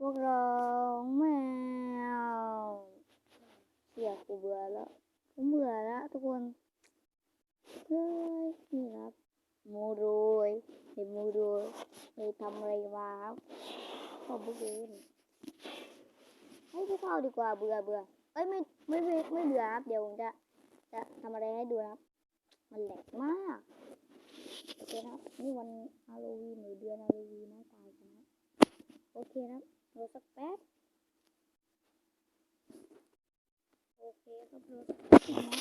พวกเราแมวเสียกูเบื่อแล้วผมเบื่อแล้วทุกคนเฮ้ยนี่ครับมูโรยเห็นมูโรยไปทำอะไรมาครับขอบคุณให้พี่เข้าดีกว่าเบื่อเบื่อเอ้ยไม่ไม่ไม่ไม่เบื่อครับเดี๋ยวผมจะจะทำอะไรให้ดูนะครับ มันแหลกมากโอเคนะครับนี่วันฮาโลวีนหรือเดือนฮาโลวีนนะตายกันนะโอเคนะครับ รอสักแป๊บ โอเคครับรอสักแป๊บนะ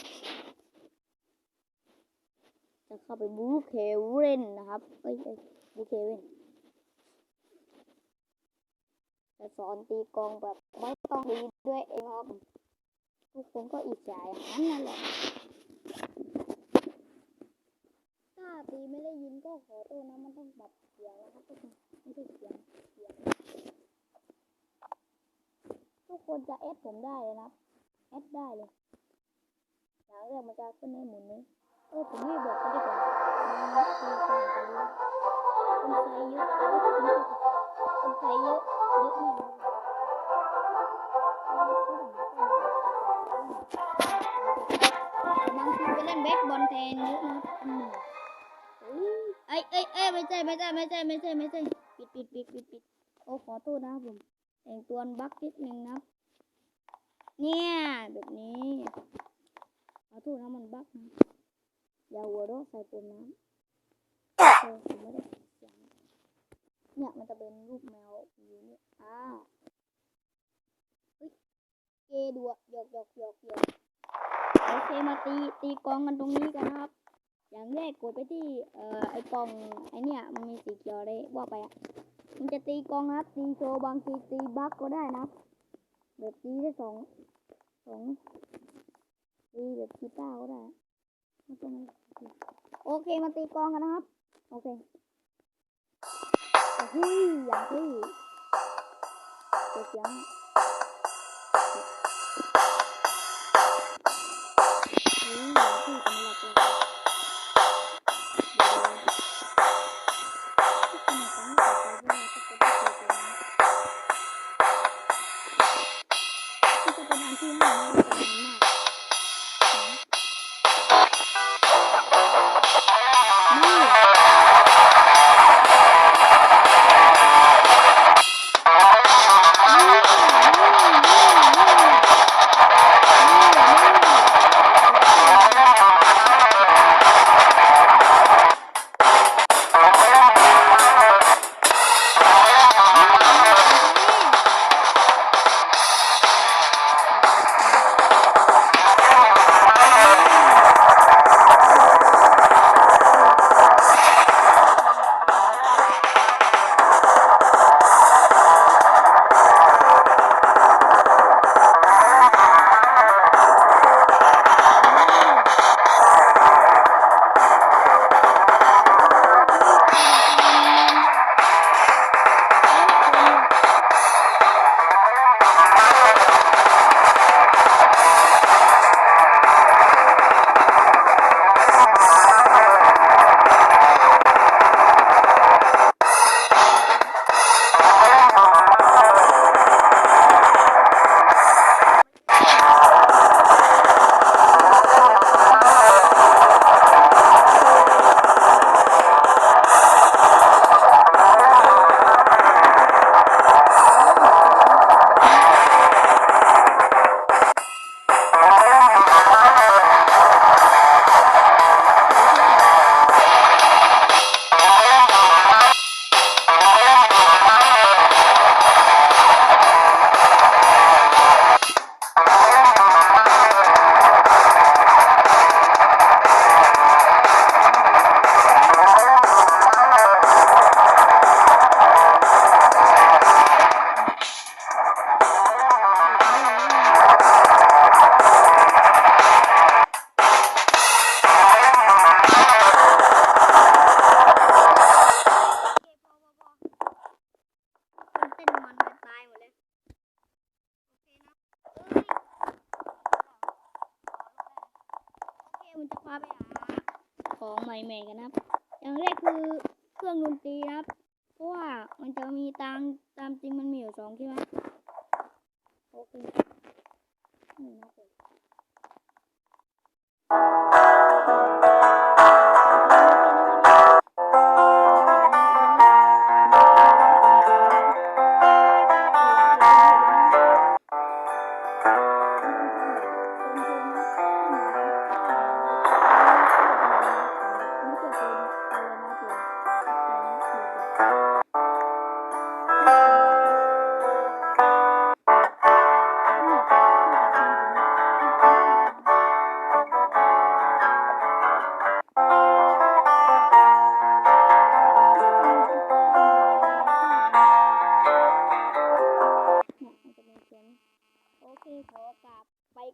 จะเข้าไปบูเคเวนนะครับ เอ้ยเอ้ยบูเคเวนจะสอนตีกองแบบไม่ต้องดีด้วยเองครับทุกคนก็อิจฉาอย่างนั้นนั่นแหละถ้าตีไม่ได้ยินก็ขอโทษนะมันต้องแบบเสียงนะครับทุกคนไม่ใช่เสียงเสียงทุก คนจะเอสผมได้เลยนะเอสได้เลยอย่างแรกมันจะขึ้นในหมุนนี้ เออผมไม่บอกก็ดีกว่ามันคือนจะรู้คนใช้เยอะคนใช้เยอะเยอะมากบางทีไปเล่นเบสบอลแทนเยอะนะอืมเอ้ยเอ้ยเอ้ยไม่ใช่ไม่ใช่ไม่ใช่ไม่ใช่ไม่ใช่ปิดปิดปิดปิดปิดโอ้ขอโทษนะผมแต่งตัวบักนิดนึงนะ เนี่ยแบบนี้ขอโทษนะมันบักนะอย่าหัวเราะใส่ผมนะโอเคผมไม่ได้เสียงเนี่ยมันจะเป็นรูปแมวอยู่เนี่ยอ่าเฮ้ยเกดัวหยอกหยอกหยอกหยอกโอเคมาตีตีกองกันตรงนี้กันนะครับ อย่างแรกกดไปที่เอ่อไอกองไอเนี่ยมันมีสีเขียวเลยว่าไปอะมันจะตีกองครับตีโชว์บางทีตีบั๊กก็ได้นะ แบบนี้ได้สองสองตีแบบกีตาร์ก็ได้ไม่ต้องโอเคมาตีกองกันนะครับ โอเคโอ้โหอย่างที่เสียง ที่จะเป็นอันที่ห้านะเป็นอันมากนี่ จะพาไปหาของใหม่ๆกันนะครับ อย่างแรกคือเครื่องดนตรีนะครับ เพราะว่ามันจะมีตังตามจริงมันมีอยู่สองใช่ไหม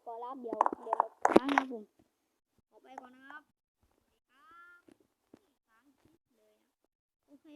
ก่อนแล้วเดี๋ยวเดี๋ยวค้างนะผมขอไปก่อนนะครับครับค้างเลยนะโอเค